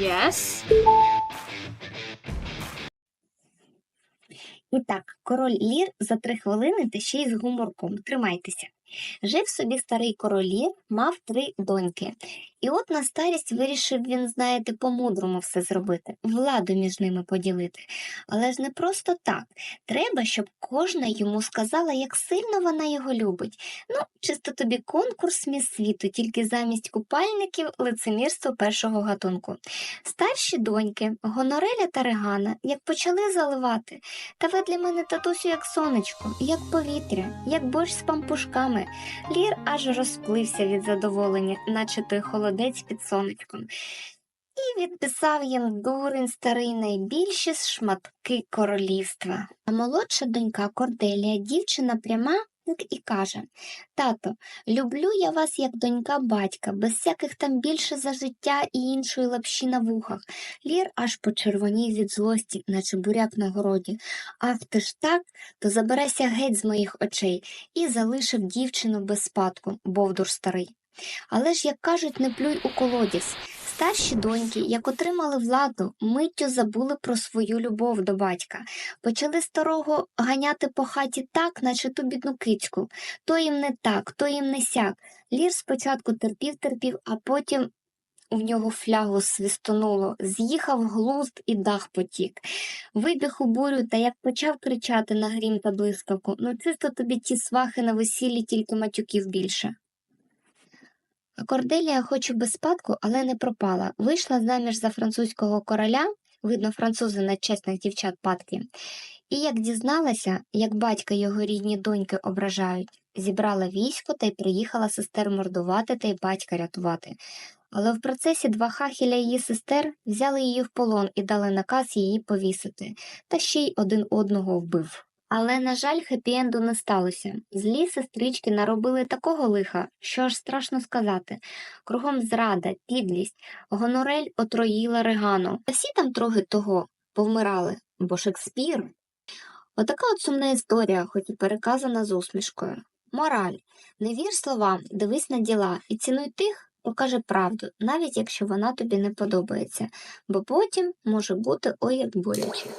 Yes. І так, король Лір за три хвилини та ще й з гуморком. Тримайтеся. Жив собі старий король Лір, мав три доньки. І от на старість вирішив він, знаєте, по-мудрому все зробити, владу між ними поділити. Але ж не просто так. Треба, щоб кожна йому сказала, як сильно вона його любить. Ну, чисто тобі конкурс міс світу, тільки замість купальників лицемірство першого гатунку. Старші доньки, Гонореля та Регана, як почали заливати, та ви для мене татусю як сонечко, як повітря, як борщ з пампушками. Лір аж розплився від задоволення, наче той холодець під сонечком. І відписав їм дурень старий найбільші шматки королівства. А молодша донька Корделія, дівчина пряма, так і каже Тато, люблю я вас як донька батька, без всяких там більше за життя і іншої лапші на вухах. Лір аж почервонів від злості, наче буряк на городі. Ах ти ж так, то заберися геть з моїх очей і залишив дівчину без спадку, бовдур старий. Але ж, як кажуть, не плюй у колодязь. Старші доньки, як отримали владу, миттю забули про свою любов до батька. Почали старого ганяти по хаті так, наче ту бідну кицьку. То їм не так, то їм не сяк. Лір спочатку терпів, терпів, а потім в нього флягу свистонуло, з'їхав глузд і дах потік. Вибіг у бурю та як почав кричати на грім та блискавку, ну чисто тобі ті свахи на весіллі, тільки матюків більше. Корделія, хоч і без спадку, але не пропала. Вийшла заміж за французького короля, видно, французи на чесних дівчат падки. І як дізналася, як батька його рідні доньки ображають, зібрала військо та й приїхала сестер мордувати та й батька рятувати. Але в процесі два хахіля її сестер взяли її в полон і дали наказ її повісити, та ще й один одного вбив. Але, на жаль, хеппі-енду не сталося. Злі сестрички наробили такого лиха, що аж страшно сказати. Кругом зрада, підлість, гонорель отруїла Регану. Та всі там трохи того повмирали, бо Шекспір. Отака от сумна історія, хоч і переказана з усмішкою. Мораль. Не вір словам, дивись на діла і цінуй тих, хто каже правду, навіть якщо вона тобі не подобається, бо потім може бути ой як боляче.